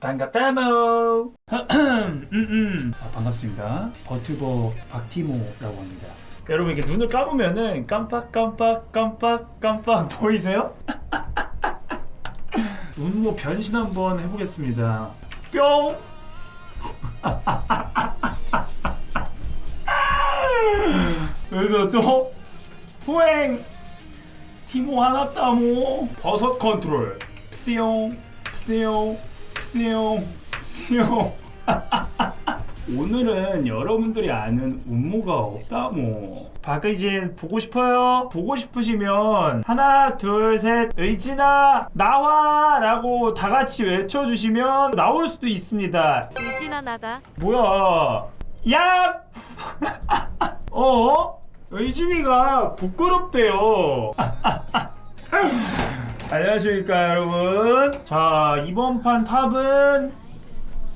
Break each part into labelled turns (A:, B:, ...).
A: 반갑다모. 음, 음. 아, 반갑습니다. 버튜버 박티모라고 합니다. 여러분 이렇게 눈을 감으면은 깜빡 깜빡 깜빡 깜빡 보이세요? 운모 변신 한번 해보겠습니다. 뿅. 그래서 또 후행 티모 하나 따모 버섯 컨트롤 푸시 용 푸시용 푸시용 푸시용 오늘은 여러분들이 아는 운모가 없다모 박의진 보고 싶어요? 보고 싶으시면 하나 둘 셋 의진아 나와 라고 다 같이 외쳐주시면 나올 수도 있습니다.
B: 의진아 나가?
A: 뭐야? 야 어? 의진이가 부끄럽대요 안녕하십니까 여러분. 자 이번 판 탑은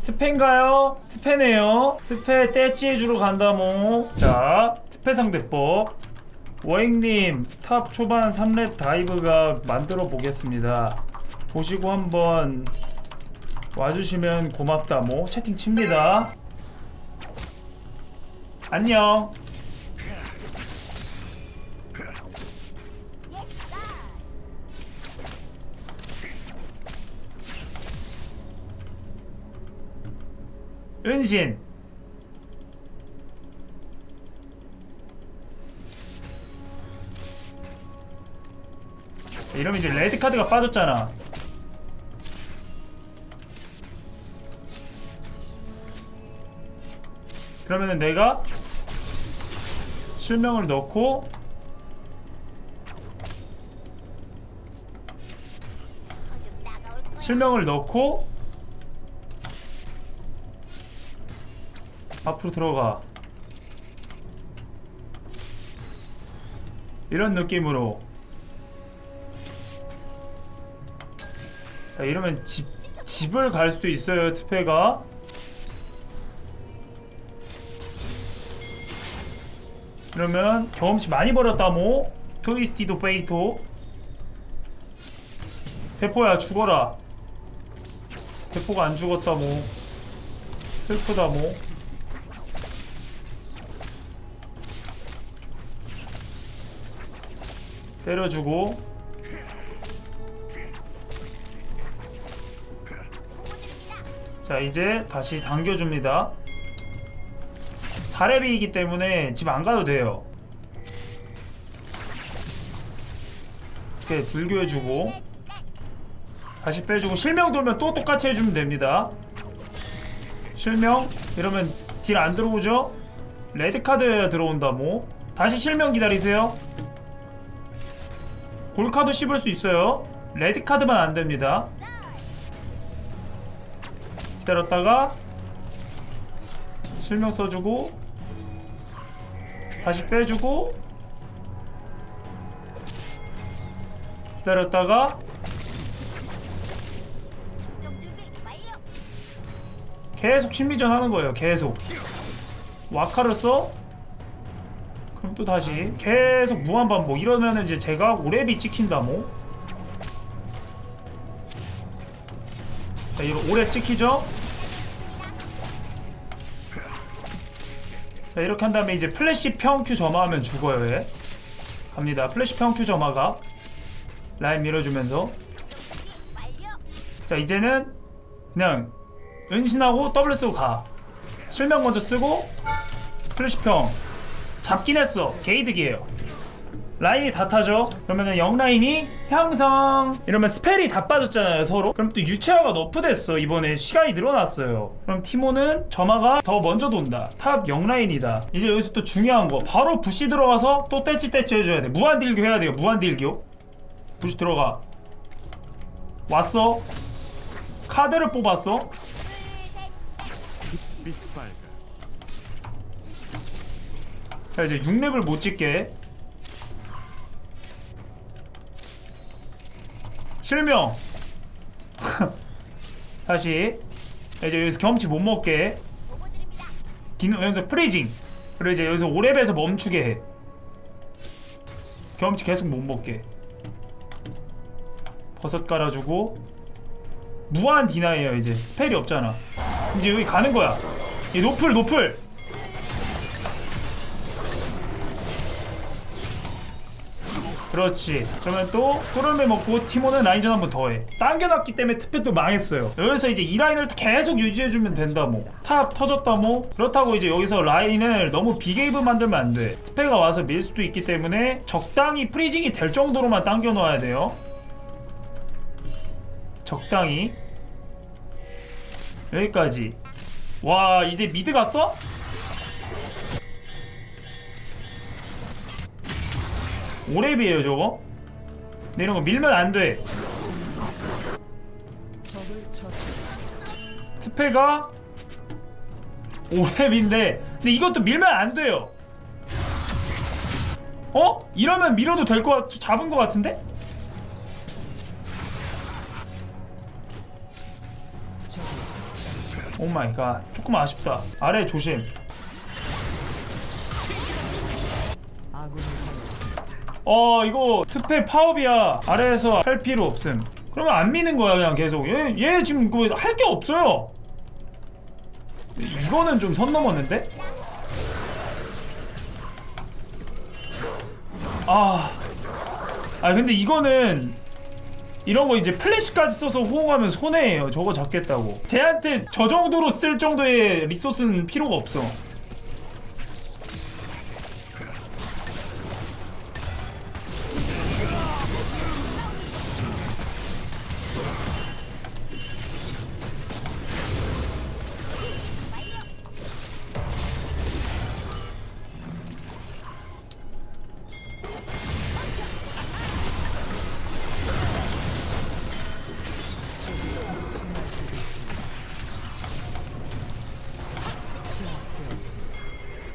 A: 트페인가요? 트페네요. 트페 떼찌해주러 간다모. 자 트페 상대법. 워잉님 탑 초반 3렙 다이브가 만들어 보겠습니다. 보시고 한번 와주시면 고맙다모. 채팅 칩니다. 안녕 은신. 이러면 이제 레드 카드가 빠졌잖아. 그러면은 내가 실명을 넣고 실명을 넣고 앞으로 들어가. 이런 느낌으로. 자, 이러면 집, 집을 갈 수도 있어요 투페가. 그러면 경험치 많이 벌었다 뭐 트위스티도 페이토. 대포야 죽어라. 대포가 안 죽었다 뭐 슬프다 뭐 때려주고. 자 이제 다시 당겨줍니다. 4렙이기 때문에 집 안 가도 돼요. 이렇게 들교해주고. 다시 빼주고. 실명 돌면 또 똑같이 해주면 됩니다. 실명? 이러면 딜 안 들어오죠? 레드카드 들어온다 뭐 다시 실명 기다리세요 골카드 씹을 수 있어요. 레드카드만 안 됩니다. 기다렸다가 실명 써주고 다시 빼주고 기다렸다가 계속 심리전 하는 거예요 계속. 와카를 써 그럼 또 다시 계속 무한 반복 이러면은 이제 제가 오랩이 찍힌다 뭐 자, 이거 오랩 찍히죠? 자, 이렇게 한 다음에 이제 플래시 평큐 점화하면 죽어요, 얘. 갑니다. 플래시 평큐 점화가. 라인 밀어주면서. 자, 이제는 그냥 은신하고 W 쓰고 가. 실명 먼저 쓰고, 플래시 평. 잡긴 했어. 게이득이에요. 라인이 다 타죠? 그러면은 0라인이 형성! 이러면 스펠이 다 빠졌잖아요 서로. 그럼 또 유채화가 너프됐어. 이번에 시간이 늘어났어요. 그럼 티모는 점화가 더 먼저 돈다. 탑 0라인이다. 이제 여기서 또 중요한 거. 바로 부시 들어가서 또 떼치 떼치 해줘야 돼. 무한 딜교 해야 돼요 무한 딜교. 부시 들어가. 왔어? 카드를 뽑았어 자 이제 6렙을 못 찍게. 실명! 다시. 이제 여기서 경험치 못 먹게. 기능 여기서 프리징. 그리고 이제 여기서 5렙에서 멈추게 해. 경험치 계속 못 먹게. 버섯 깔아주고. 무한 디나이에요 이제. 스펠이 없잖아. 이제 여기 가는 거야. 이 노플 노플 그렇지. 그러면 또 토르메 먹고 티모는 라인전 한 번 더해. 당겨놨기 때문에 특패 또 망했어요. 여기서 이제 이 라인을 계속 유지해주면 된다 뭐탑 터졌다 뭐 그렇다고 이제 여기서 라인을 너무 비게이브 만들면 안돼. 특패가 와서 밀 수도 있기 때문에 적당히 프리징이 될 정도로만 당겨 놓아야 돼요. 적당히. 여기까지. 와 이제 미드 갔어? 오랩이에요 저거? 근데 이런 거 밀면 안돼. 특패가 오랩인데 근데 이것도 밀면 안 돼요. 어? 이러면 밀어도 될 것 같, 잡은 것 같은데? 오 마이 갓. 조금 아쉽다. 아래 조심 어 이거 특패 파업이야 아래에서 할 필요 없음 그러면 안 미는 거야 그냥 계속 얘, 얘 지금 할 게 없어요 이거는 좀 선 넘었는데? 아, 아 근데 이거는 이런 거 이제 플래시까지 써서 호응하면 손해예요. 저거 잡겠다고. 쟤한테 저 정도로 쓸 정도의 리소스는 필요가 없어.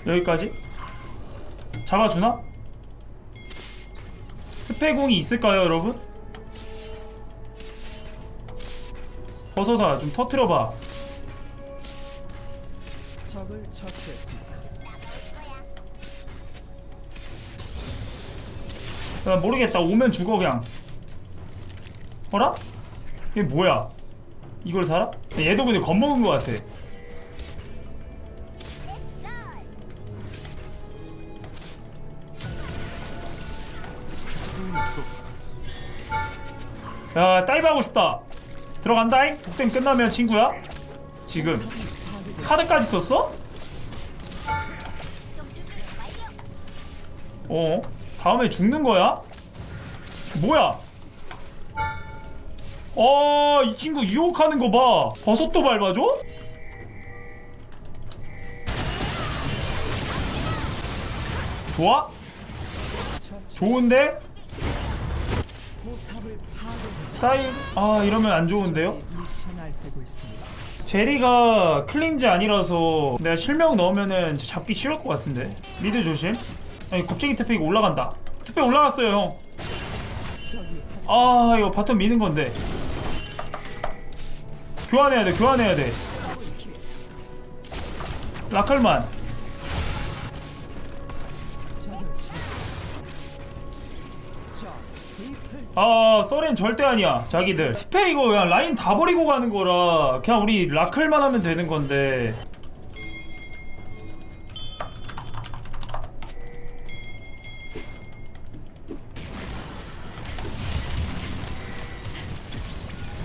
A: 여기까지? 잡아주나? 스페공이 있을까요, 여러분? 버섯아, 좀 터트려봐.
B: 적을 처치했습니다.
A: 나 모르겠다. 오면 죽어, 그냥. 어라? 이게 뭐야? 이걸 살아? 얘도 근데 겁먹은 것 같아. 야, 다이브 하고 싶다. 들어간다잉? 독댐 끝나면 친구야? 지금. 카드까지 썼어? 어? 다음에 죽는 거야? 뭐야? 어, 이 친구 유혹하는 거 봐. 버섯도 밟아줘? 좋아? 좋은데? 스타일? 아, 이러면 안 좋은데요? 제리가 클린지 아니라서 내가 실명 넣으면은 잡기 싫을 것 같은데. 미드 조심. 아니 겁쟁이 특팩이 올라간다. 특팩 올라갔어요 형. 아 이거 바텀 미는 건데. 교환해야 돼 교환해야 돼. 라칼만 아 썰엔 절대 아니야 자기들 스페 이거 그냥 라인 다 버리고 가는 거라 그냥 우리 라클만 하면 되는 건데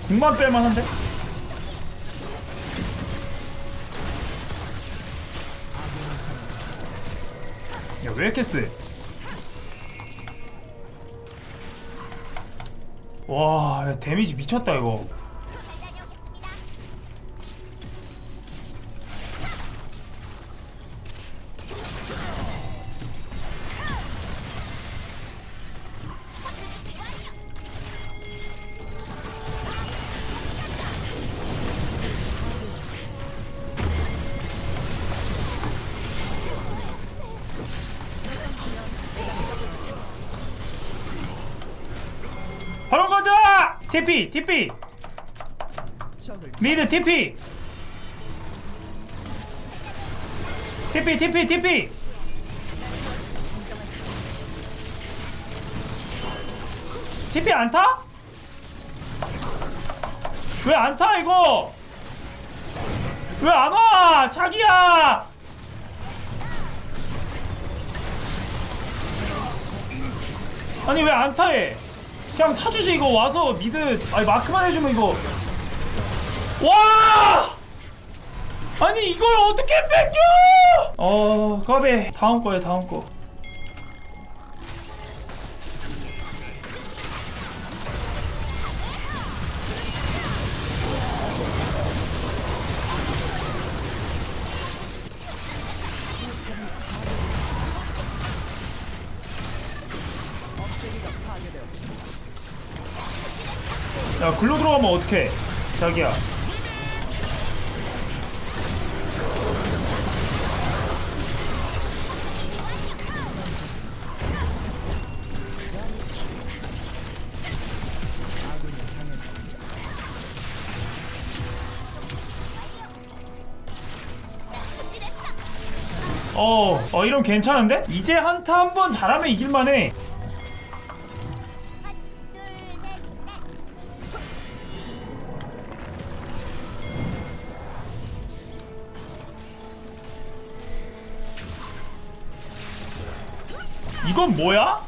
A: 궁만 뺄만한데? 야 왜 이렇게 세? 와 야, 데미지 미쳤다 이거 바로 가자! TP TP. 미드 TP. TP TP TP. TP 안 타? 왜 안 타 이거? 왜 안 와? 자기야! 아니 왜 안 타해 그냥 타주지 이거. 와서 미드 아니 마크만 해주면 이거. 와! 아니 이걸 어떻게 뺏겨? 어 까베. 다음 거야 다음 거 야 글로 들어가면 어떡해 자기야 어, 어 이러면 괜찮은데? 이제 한타 한번 잘하면 이길만해. 이건 뭐야?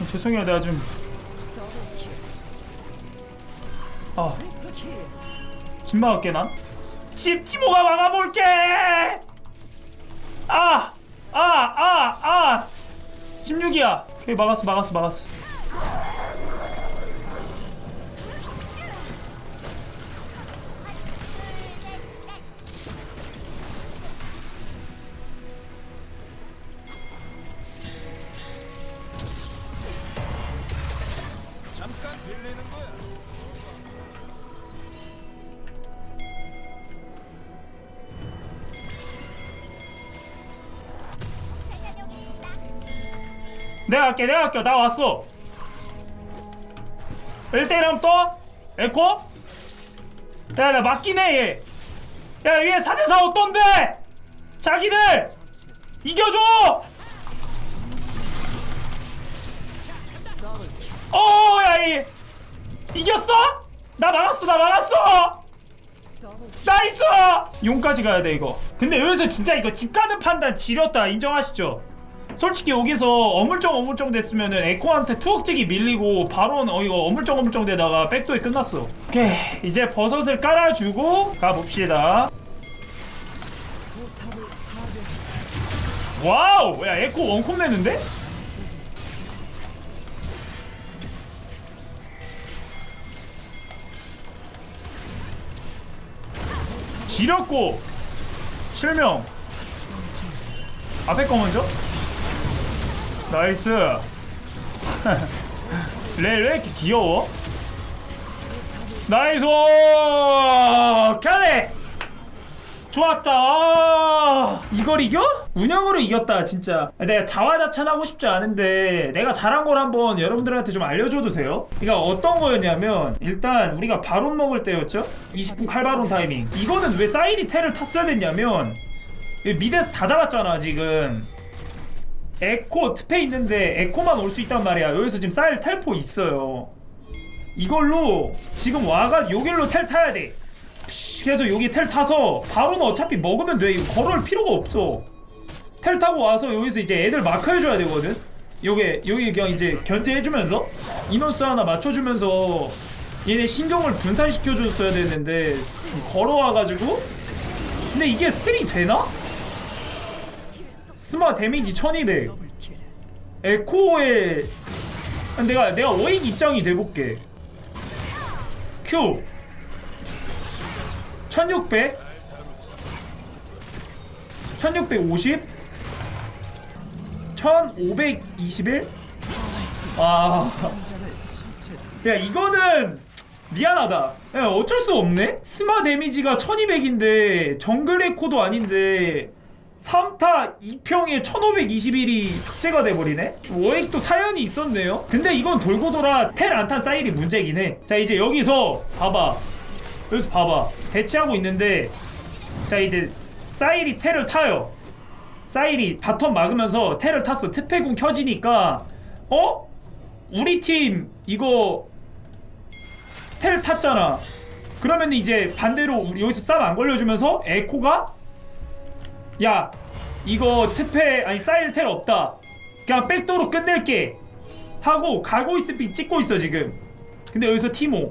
A: 어, 죄송해요 내가 좀 아, 집 막을게 난. 집 티모가 막아볼게. 아, 아, 아, 아. 16이야. 오케이 막았어, 막았어, 막았어. 할게, 내가 할게. 나 왔어. 1대1 하면 또? 에코? 야, 나 맞긴 해, 얘. 야, 위에 4대4 어떤데? 자기들! 이겨줘! 어, 야, 이. 이겼어? 나 막았어, 나 막았어! 나이스! 용까지 가야 돼, 이거. 근데 여기서 진짜 이거 집 가는 판단 지렸다. 인정하시죠? 솔직히 여기서 어물쩡 어물쩡 됐으면은 에코한테 투억제기 밀리고 바로 어 이거 어물쩡 어물쩡 되다가 백도에 끝났어. 오케이. 이제 버섯을 깔아주고 가봅시다. 와우! 야 에코 원콤 내는데? 지렸고. 실명. 앞에 거 먼저 나이스 레, 왜 이렇게 귀여워? 나이스 가네 좋았다 아, 이걸 이겨? 운영으로 이겼다 진짜 내가 자화자찬하고 싶지 않은데 내가 잘한 걸 한번 여러분들한테 좀 알려줘도 돼요? 그러니까 어떤 거였냐면 일단 우리가 바론 먹을 때였죠? 20분 칼바론 타이밍 이거는 왜 사이리 테를 탔어야 됐냐면 미드에서 다 잡았잖아 지금 에코 트페 있는데 에코만 올 수 있단 말이야. 여기서 지금 쌀 텔포 있어요. 이걸로 지금 와가 요길로 텔 타야 돼. 그래서 여기 텔 타서 바로는 어차피 먹으면 돼. 이거 걸어올 필요가 없어. 텔 타고 와서 여기서 이제 애들 마크 해줘야 되거든. 요게 여기 그냥 이제 견제해주면서 인원수 하나 맞춰주면서 얘네 신경을 분산시켜줬어야 되는데 걸어와가지고 근데 이게 스틸이 되나? 스마 데미지 1200 에코에 내가 내가 워익 입장이 돼볼게. Q 1600 1650 1521 아, 야 이거는 미안하다. 야, 어쩔 수 없네. 스마 데미지가 1200인데 정글 에코도 아닌데 3타 2평에 1521이 삭제가 돼버리네? 워액도 사연이 있었네요? 근데 이건 돌고 돌아 텔 안탄 사일이 문제긴 해. 자, 이제 여기서 봐봐. 여기서 봐봐. 대치하고 있는데 자 이제 사일이 테를 타요 사일이 바텀 막으면서 테를 탔어 특패궁 켜지니까 어? 우리 팀 이거 텔 탔잖아 그러면 이제 반대로 여기서 싸움 안 걸려주면서 에코가 야 이거 특패 아니 사일 텔 없다. 그냥 백도로 끝낼게. 하고 가고 있을 비 찍고 있어 지금. 근데 여기서 티모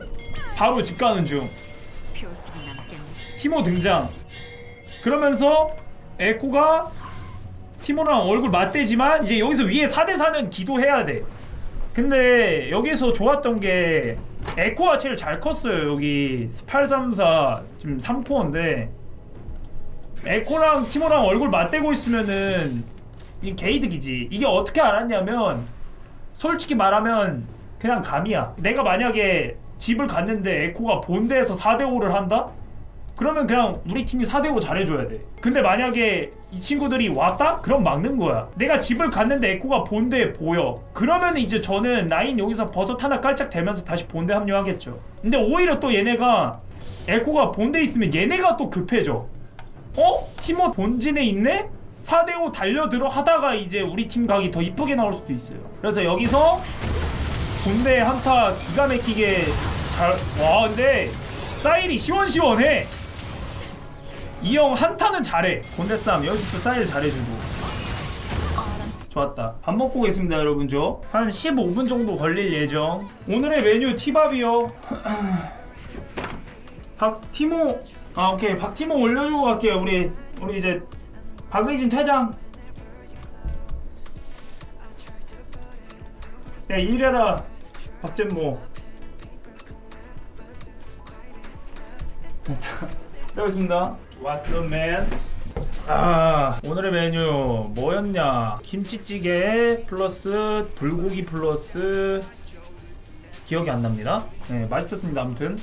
A: 바로 집 가는 중.
C: 표식이 남겠네.
A: 티모 등장. 그러면서 에코가 티모랑 얼굴 맞대지만 이제 여기서 위에 4대4는 기도해야 돼. 근데 여기서 좋았던 게 에코가 제일 잘 컸어요 여기. 834 지금 3코어인데 에코랑 티모랑 얼굴 맞대고 있으면은 이 게이득이지. 이게 어떻게 알았냐면 솔직히 말하면 그냥 감이야. 내가 만약에 집을 갔는데 에코가 본대에서 4대 5를 한다? 그러면 그냥 우리 팀이 4대5 잘해줘야 돼. 근데 만약에 이 친구들이 왔다? 그럼 막는 거야. 내가 집을 갔는데 에코가 본대에 보여. 그러면 이제 저는 라인 여기서 버섯 하나 깔짝 대면서 다시 본대 합류하겠죠. 근데 오히려 또 얘네가 에코가 본대에 있으면 얘네가 또 급해져 어? 티모 본진에 있네? 4대5 달려들어 하다가 이제 우리 팀 각이 더 이쁘게 나올 수도 있어요 그래서 여기서 군대 한타 기가 막히게 잘. 와 근데 사일이 시원시원해. 이 형 한타는 잘해. 군대 싸움 여기서 또 사일 잘해주고. 좋았다. 밥 먹고 계십니다 여러분 저. 한 15분 정도 걸릴 예정. 오늘의 메뉴 티밥이요. 박티모. 아 오케이 박티모 올려주고 갈게요 우리 우리 이제 박의진 퇴장. 야 일해라 박진모 되겠습니다 왓츠 맨 아, 오늘의 메뉴 뭐였냐? 김치찌개 플러스 불고기 플러스 기억이 안 납니다. 네, 맛있었습니다. 아무튼